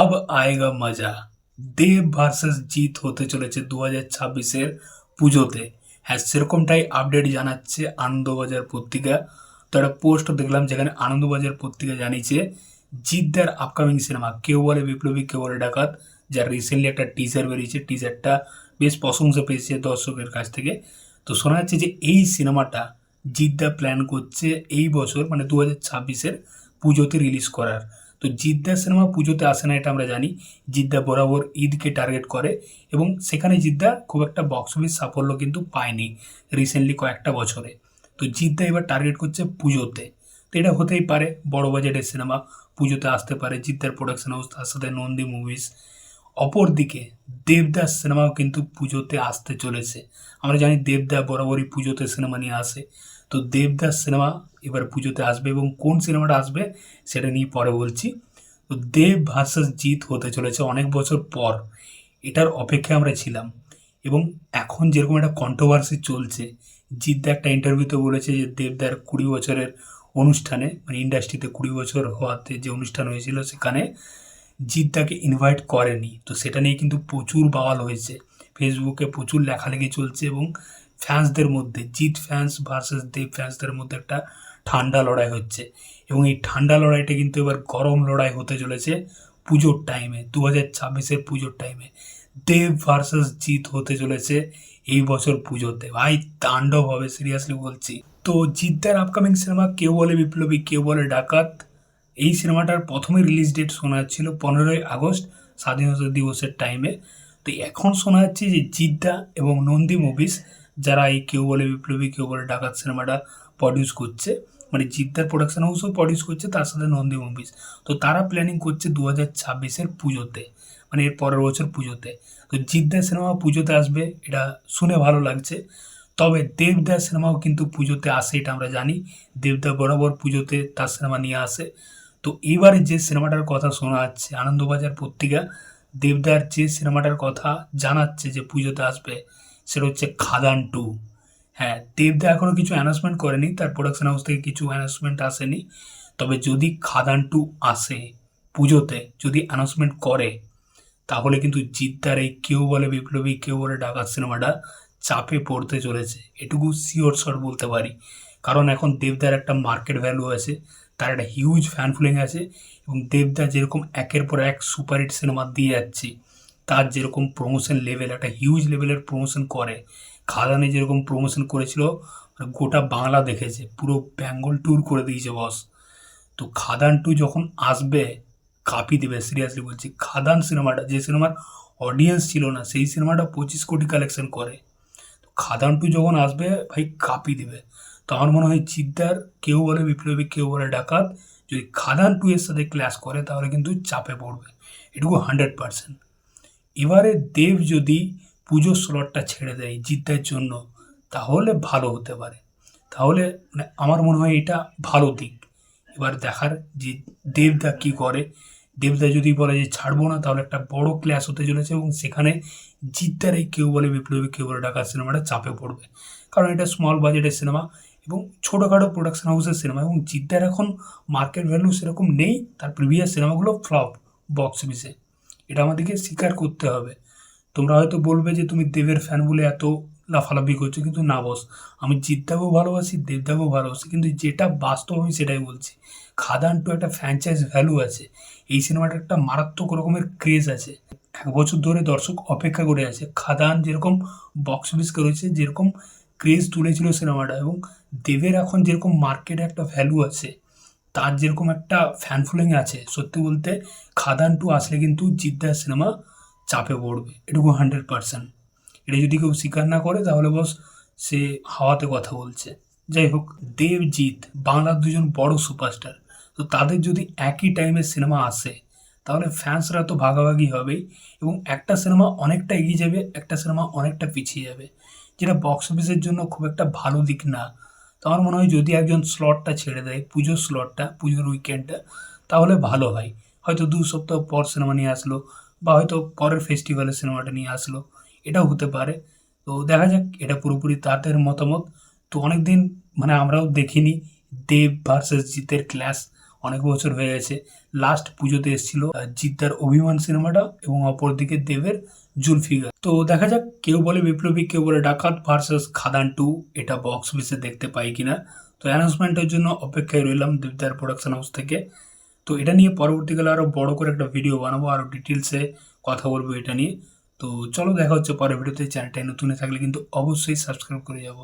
अब আয়েগা মজা দেব ভার্সেস জিত হতে চলেছে দু হাজার ছাব্বিশের পুজোতে হ্যাঁ সেরকমটাই আপডেট জানাচ্ছে আনন্দবাজার পত্রিকা। তো একটা পোস্ট দেখলাম যেখানে আনন্দবাজার পত্রিকা জানিয়েছে, জিতদার আপকামিং সিনেমা কেউ বলে বিপ্লবী, কেউ বলে ডাকাত, যার রিসেন্টলি একটা টিজার বেরিয়েছে টিজারটা বেশ প্রশংসা পেয়েছে দর্শকের কাছ থেকে। তো শোনা যাচ্ছে যে এই সিনেমাটা জিদ্দা প্ল্যান করছে এই বছর মানে দু হাজার ছাব্বিশের পুজোতে রিলিজ করার। তো জিদ্দা সিনেমা পুজোতে আসে না, এটা আমরা জানি। জিদ্দা বরাবর ঈদকে টার্গেট করে এবং সেখানে জিদ্দা খুব একটা বক্স অফিস সাফল্য কিন্তু পায়নি রিসেন্টলি কয়েকটা বছরে। তো জিদ্দা এবার টার্গেট করছে পুজোতে। তো এটা হতেই পারে, বড় বাজেটের সিনেমা পুজোতে আসতে পারে, জিদ্দার প্রোডাকশন হাউস তার সাথে নন্দী মুভিস অপরদিকে দেবদাস সিনেমাও কিন্তু পুজোতে আসতে চলেছে। আমরা জানি দেবদা বরাবরই পুজোতে সিনেমা নিয়ে আসে। তো দেবদাস সিনেমা এবার পুজোতে আসবে এবং কোন সিনেমাটা আসবে সেটা নিয়ে পরে বলছি। তো দেব ভার্সাস জিৎ হতে চলেছে অনেক বছর পর। এটার অপেক্ষায় আমরা ছিলাম এবং এখন যেরকম একটা কন্ট্রোভার্সি চলছে জিদ্দা একটা ইন্টারভিউতে বলেছে যে দেবদার কুড়ি বছরের অনুষ্ঠানে মানে ইন্ডাস্ট্রিতে কুড়ি বছর হওয়াতে যে অনুষ্ঠান হয়েছিল সেখানে জিদ্দাকে ইনভাইট করেনি। তো সেটা নিয়ে কিন্তু প্রচুর বাওয়াল হয়েছে। ফেসবুকে প্রচুর লেখালেখি চলছে এবং ফ্যান্সদের মধ্যে, জিৎ ফ্যান্স ভার্সেস দেব ফ্যান্সদের মধ্যে একটা ঠান্ডা লড়াই হচ্ছে। এবং এই ঠান্ডা লড়াইটা কিন্তু এবার গরম লড়াই হতে চলেছে পুজোর টাইমে দু হাজার ছাব্বিশের পুজোর টাইমে দেব ভার্সেস জিৎ হতে চলেছে এই বছর পুজোতে। ভাই, তাণ্ডব হবে সিরিয়াসলি বলছি। তো জিদ্দার আপকামিং সিনেমা কেউ বলে বিপ্লবী, কেউ বলে ডাকাত। এই সিনেমাটার প্রথমে রিলিজ ডেট শোনা যাচ্ছিল পনেরোই আগস্ট, স্বাধীনতা দিবসের টাইমে তো এখন শোনা যাচ্ছে যে জিদ্দা এবং নন্দী মুভিস যারা এই কেউ বলে বিপ্লবী, কেউ বলে ডাকাত সিনেমাটা প্রডিউস করছে মানে জিদ্দার প্রোডাকশন হাউসও প্রডিউস করছে, তার সাথে নন্দী মুভিস তো তারা প্ল্যানিং করছে দু হাজার ছাব্বিশের পুজোতে মানে এর পরের বছর পুজোতে। তো জিদ্দার সিনেমা পুজোতে আসবে, এটা শুনে ভালো লাগছে। তবে দেবদাস সিনেমাও কিন্তু পুজোতে আসে, এটা আমরা জানি। দেবদা বরাবর পুজোতে তার সিনেমা নিয়ে আসে। তো এবারে যে সিনেমাটার কথা শোনা যাচ্ছে, আনন্দবাজার পত্রিকা, দেবদার যে সিনেমাটার কথা জানাচ্ছে যে পুজোতে আসবে সেটা হচ্ছে খাদান টু। হ্যাঁ দেবদা এখনও কিছু অ্যানাউন্সমেন্ট করেনি, তার প্রোডাকশন হাউস থেকে কিছু অ্যানাউন্সমেন্ট আসেনি। তবে যদি খাদান টু আসে পুজোতে, যদি অ্যানাউন্সমেন্ট করে, তাহলে কিন্তু জিদ্দার এই কেউ বলে বিপ্লবী, কেউ বলে ডাকাত সিনেমাটা চাপে পড়তে চলেছে। এটুকু শিওর শট বলতে পারি। কারণ এখন দেবদার একটা মার্কেট ভ্যালু আছে, তার একটা হিউজ ফ্যান ফলোয়িং আছে, এবং দেবদা যেরকম একের পর এক সুপারহিট সিনেমা দিয়ে যাচ্ছে তার যেরকম প্রমোশন লেভেল একটা হিউজ লেভেলের প্রমোশন করে। খাদানে যেরকম প্রমোশন করেছিল মানে গোটা বাংলা দেখেছে, পুরো বেঙ্গল ট্যুর করে দিয়েছে বস তো খাদান টু যখন আসবে, কাঁপি দেবে সিরিয়াসলি বলছি, খাদান সিনেমাটা যে সিনেমার অডিয়েন্স ছিল না, সেই সিনেমাটা পঁচিশ কোটি কালেকশন করে। তো খাদান টু যখন আসবে, ভাই কাঁপি দেবে। তো আমার মনে হয় চিদ্দার, কেউ বলে বিপ্লবী, কেউ বলে ডাকাত, যদি খাদান টু এর সাথে ক্লাস করে, তাহলে কিন্তু চাপে পড়বে। এটুকু হান্ড্রেড পার্সেন্ট এবারে দেব যদি পুজোর স্লটটা ছেড়ে দেয় জিদ্দার জন্য, তাহলে ভালো হতে পারে। তাহলে মানে আমার মনে হয় এটা ভালো দিক। এবার দেখার যে দেবদা কী করে, দেবদা যদি বলে যে ছাড়বো না, তাহলে একটা বড় ক্লাস হতে চলেছে এবং সেখানে জিদ্দার কেউ বলে, বিপ্লবী কেউ বলে ডাকাত সিনেমাটা চাপে পড়বে। কারণ এটা স্মল বাজেটের সিনেমা এবং ছোটোখাটো প্রোডাকশন হাউসের সিনেমা এবং জিদ্দার এখন মার্কেট ভ্যালু সেরকম নেই, তার প্রিভিয়াস সিনেমাগুলো ফ্লপ বক্স অফিসে এটা আমাদেরকে স্বীকার করতে হবে। তোমরা হয়তো বলবে যে তুমি দেবের ফ্যান বলে এত লাফালাফি করছ, কিন্তু না বস আমি জিদ্দাকেও ভালোবাসি, দেবদাকেও ভালোবাসি, কিন্তু যেটা বাস্তব আমি সেটাই বলছি। খাদান টু একটা ফ্র্যাঞ্চাইজ ভ্যালু আছে। এই সিনেমাটা একটা মারাত্মক রকমের ক্রেজ আছে। এক বছর ধরে দর্শক অপেক্ষা করে আছে। খাদান যেরকম বক্স অফিস করেছে যেরকম ক্রেজ তুলেছিল সিনেমাটা এবং দেবের এখন যেরকম মার্কেটে একটা ভ্যালু আছে তার যেরকম একটা ফ্যান ফলোয়িং আছে, সত্যি বলতে খাদান টু আসলে কিন্তু জিদ্দার সিনেমা চাপে পড়বে, এটুকু হান্ড্রেড পার্সেন্ট এটা যদি কেউ স্বীকার না করে, তাহলে বস সে হাওয়াতে কথা বলছে। যাই হোক, দেবজিৎ, বাংলার দুজন বড় সুপারস্টার তো তাদের যদি একই টাইমে সিনেমা আসে, তাহলে ফ্যান্সরা তো ভাগাভাগি হবেই এবং একটা সিনেমা অনেকটা এগিয়ে যাবে, একটা সিনেমা অনেকটা পিছিয়ে যাবে। যেটা বক্স অফিসের জন্য খুব একটা ভালো দিক না। তো আমার মনে হয় যদি একজন স্লটটা ছেড়ে দেয়, পুজোর স্লটটা পুজোর উইকেন্ডটা তাহলে ভালো হয়। হয়তো দু সপ্তাহ পর সিনেমা নিয়ে আসলো বা হয়তো পরের ফেস্টিভ্যালে সিনেমাটা নিয়ে আসলো, এটাও হতে পারে। তো দেখা যাক, এটা পুরোপুরি তাদের মতামত। তো অনেক দিন মানে আমরাও দেখিনি, দেব ভার্সেস জিতের ক্লাস অনেক বছর হয়ে গেছে। লাস্ট পুজোতে এসেছিল জিদ্দার অভিমান সিনেমাটা এবং অপরদিকে দেবের জুলফিকার তো দেখা যাক কেউ বলে বিপ্লবী, কেউ বলে ডাকাত ভার্সেস খাদান টু এটা বক্স অফিসে দেখতে পাই কিনা। তো অ্যানাউন্সমেন্টের জন্য অপেক্ষায় রইলাম দেবদার প্রোডাকশন হাউস থেকে। তো এটা নিয়ে পরবর্তীকালে আরও বড় করে একটা ভিডিও বানাবো আরও ডিটেলসে কথা বলব এটা নিয়ে। তো চলো দেখা হচ্ছে পরের ভিডিওতে চ্যানেলটাই নতুন থাকলে কিন্তু অবশ্যই সাবস্ক্রাইব করে যাব।